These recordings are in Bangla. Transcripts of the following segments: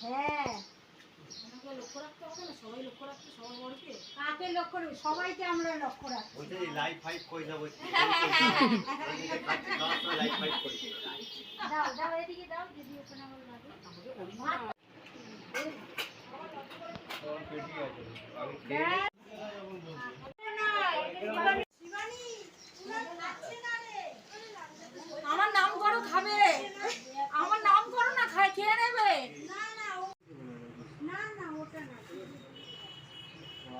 হ্যাঁ। লক্ষ্য রাখতে হবে না? সবাই লক্ষ্য রাখতে সবার বড়কে? কাকে লক্ষ্য রাখবে? সবাইকে আমরা লক্ষ্য রাখব ওইটা লাইভ ফাইভ করে যাব। লাইভ ফাইভ করে দাও দাও এদিকে দাও দিদি ওখানে আমার বাড়ি ব্যাস। শিবানী, ওরা খাচ্ছে না রে। আমার নাম করো খাবে আমার নাম করো না খায় খেয়ে নেবে না না ও- না না ওটা না ভাত লাগবে এখন। লাগবে। খাও না, ধীরে ধীরে খাও। দাদা একটা দেন খা-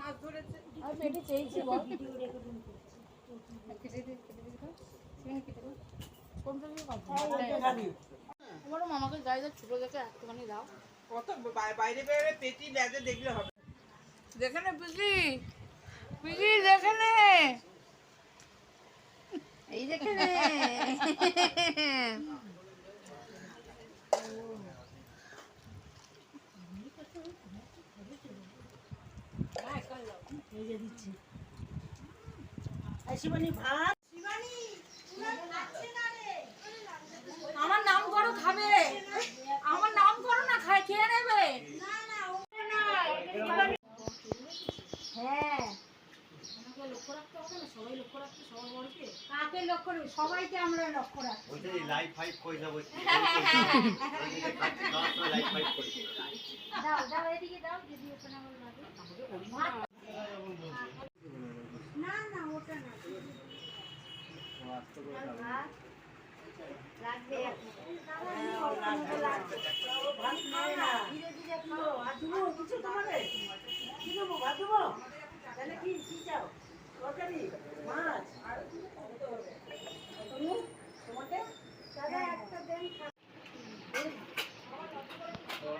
মাছ ধরেছে। খাবি বলো মামাকে গাড়িতে ছোট দেখে একটুখানি দাও। কত বাইরে বাইরে পেটি লেজে দেখলে হবে। দেখে নে পিসি। পিসি দেখে নে। এই দেখে নে। এই যে দিচ্ছি। ভাত শিবানী, ওরা খাচ্ছে না রে। আমার নাম করো খাবে আমার নাম করো না খায় খেয়ে নেবে না না ওটা না হ্যাঁ আমাকে লক্ষ্য রাখতে হবে না সবাই লক্ষ্য রাখতে সবার বড়কে কাকে লক্ষ্য সবাইকে আমরা লক্ষ্য রাখব ওইটা লাইভ ফাইভ করে যাব লাইভ ফাইভ করে দাও দাও এদিকে দাও দিদি ওখানে আমার বাড়ি না না ওটা না লাগবে এখন। লাগবে। খাও না, ধীরে ধীরে কিছু তোমারে কি দেবো ভাত দেবো তাহলে কি কি চাও তরকারি মাছ তুমি তোমাকে দাদা একটা দেন খা- ছোট ভাত দিয়ে দিচ্ছা হ্যাঁ